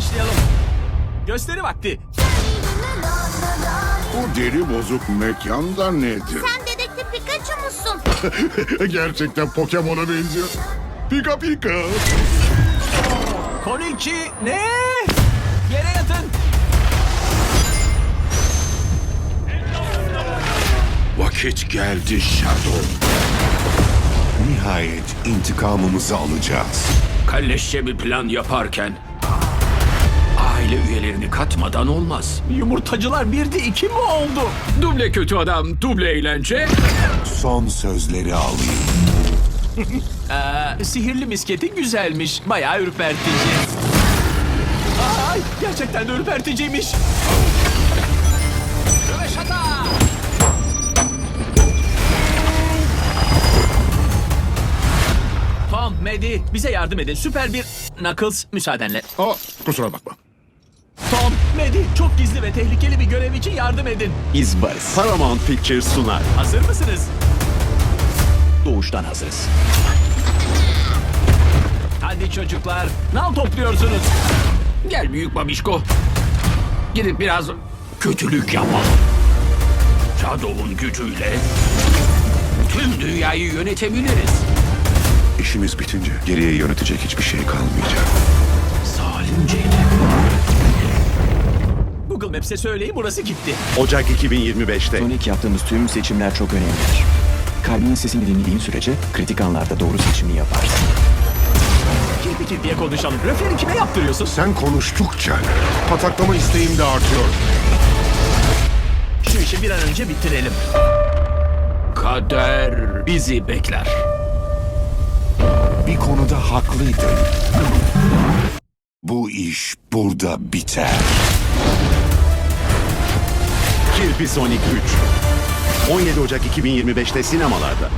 başlayalım. Gösteri vakti. Bu deri bozuk mekan da nedir? Sen dedektif Pikachu musun? Gerçekten Pokemon'a benziyor. Pika pika. Konichi ne? Yere yatın. Vakit geldi Shadow. Nihayet intikamımızı alacağız. Kalleşçe bir plan yaparken aile üyelerini katmadan olmaz. Yumurtacılar birdi iki mi oldu? Duble kötü adam, duble eğlence. Son sözleri alayım. Ee, sihirli misketin güzelmiş. Bayağı ürpertici. Ay gerçekten de ürperticiymiş. Röveşata! Tom, Maddie bize yardım edin. Süper bir Knuckles müsaadenle. Aa, kusura bakma. Tom, Maddie çok gizli ve tehlikeli bir görev için yardım edin. İzbaris. Paramount Pictures sunar. Hazır mısınız? Doğuştan hazırız. Hadi çocuklar, nal topluyorsunuz. Gel büyük babişko. Gidip biraz kötülük yapalım. Shadow'un gücüyle tüm dünyayı yönetebiliriz. İşimiz bitince geriye yönetecek hiçbir şey kalmayacak. Zalimceyle. Google Maps'e söyleyin burası gitti. Ocak 2025'te. Sonic yaptığımız tüm seçimler çok önemlidir. Kalbinin sesini dinlediğin sürece kritik anlarda doğru seçimi yaparsın. Kirpi kirpiye konuşalım. Röfleri kime yaptırıyorsun? Sen konuştukça pataklama isteğim de artıyor. Şu işi bir an önce bitirelim. Kader bizi bekler. Bir konuda haklıydın. Bu iş burada biter. Kirpi Sonic 3. 17 Ocak 2025'te sinemalarda.